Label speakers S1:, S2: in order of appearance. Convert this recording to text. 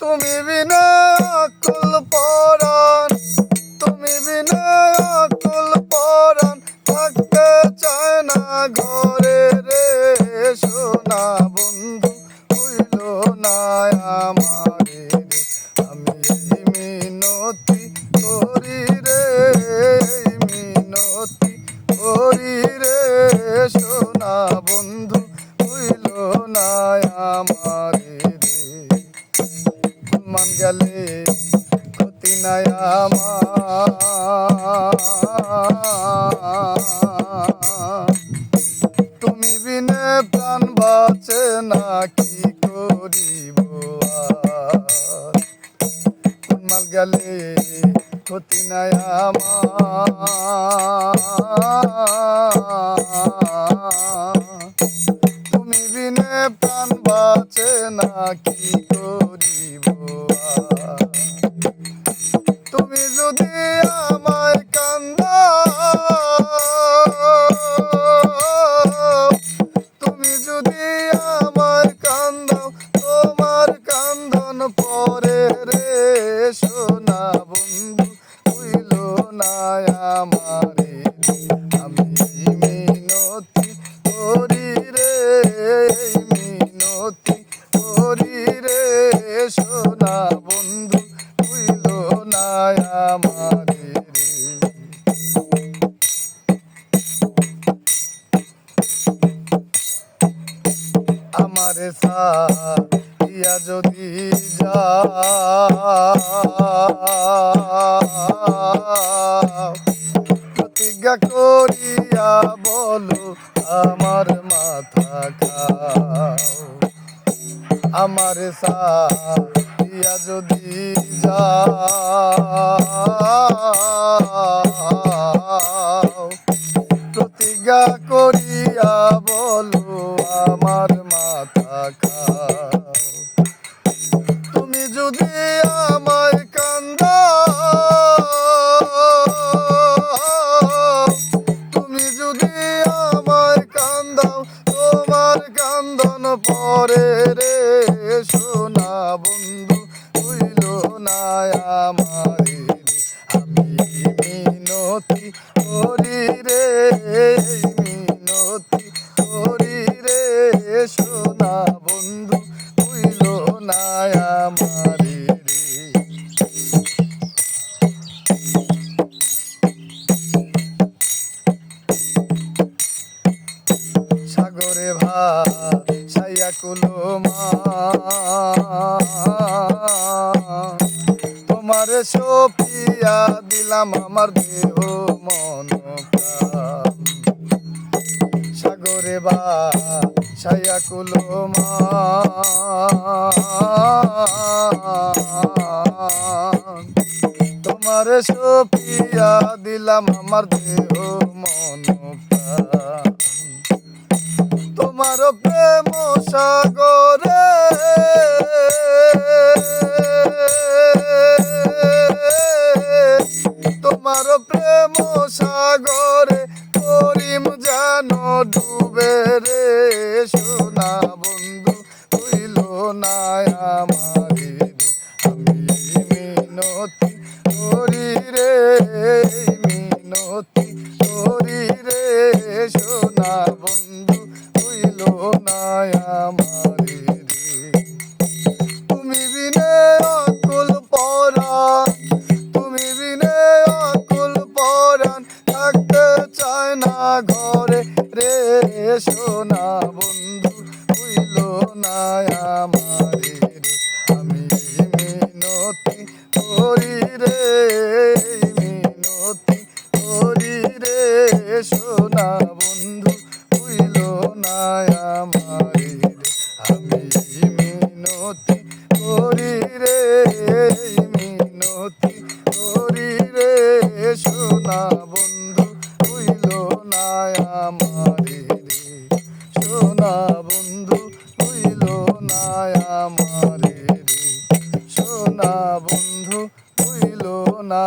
S1: তুমি বিনা আকুল পরাণ, তুমি বিনা আকুল পরাণ, থাকতে চায় না ঘরে রে। সোনা বন্ধু, হইল না আমারে আমি মিনতি করি রে, মিনতি করি রে। সোনা বন্ধু, হইল না আমারে গেলে ক্ষতি নাই তুমি বিনে প্রাণ বাঁচে না, কি করিব মাল গেলে ক্ষতি নাই তুমি বিনে প্রাণ বাঁচে না, কি না আমারে রে। আমারে সাইয়া যদি যা প্রতিজ্ঞা করিয়া বলো আমার মাথা খাও। আমার সাইয়া যদি যাও, প্রতিজ্ঞা করিয়া বলো আমার মাথা খাও। তুমি যদি আমায় কান্দা তুমি যদি আমায় কান্দাও, তোমার কান্দন পরে রে সোনা বন্ধু হইল না আমারে আমি মিনতি করি রে, মিনতি করি রে। সোনা বন্ধু হইল না আমারে সাগরে ভাইয়া কুলো মা সপিয়া দিলাম আমার দেহ মন। সাগরে বা সাইয়া কুলো তোমার সপিয়া দিলাম আমার দেহ মন। তোমার প্রেম সাগরে হইল না আমারে। আমি মিনতি করি রে মিনতি রে সোনা বন্ধু হইল না আমারে বন্ধু হইল না